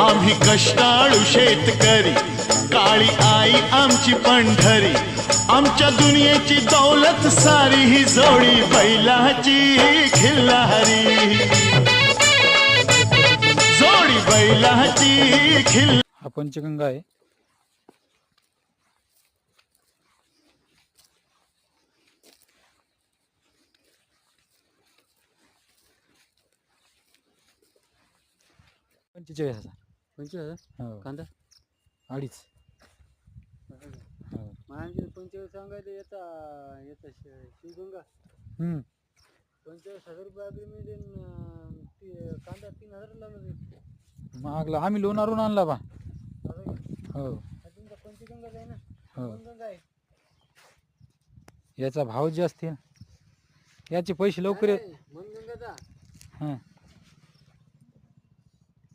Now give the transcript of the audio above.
आम्ही कष्टाळू शेतकरी काळी आई आमची पंढरी. आमच्या दुनियेची दौलत सारी ही जोडी बैलाची खिल्लारी. जोडी बैलाची खिल्लारी हा पंचगंगा आहे. पंचेचाळीस हजार. पंचवीस हजार? हो. कांदा? अडीच. हो. माझे पंचवीस सांगायचं याचा याचा शि- शिवगंगा. हम्म. पंचवीस हजार रुपये अग्रिमेंट अन्, ती- कांदा तीन मध्ये मागला आम्ही लोणारून आणला बा? हो हा. तुमचा पंचगंगाच आहे ना? हो. पंचगंगा आहे. याचा भाव जास्त आहे याचे पैसे लवकर येत नाही, मनगंगाचा. हां.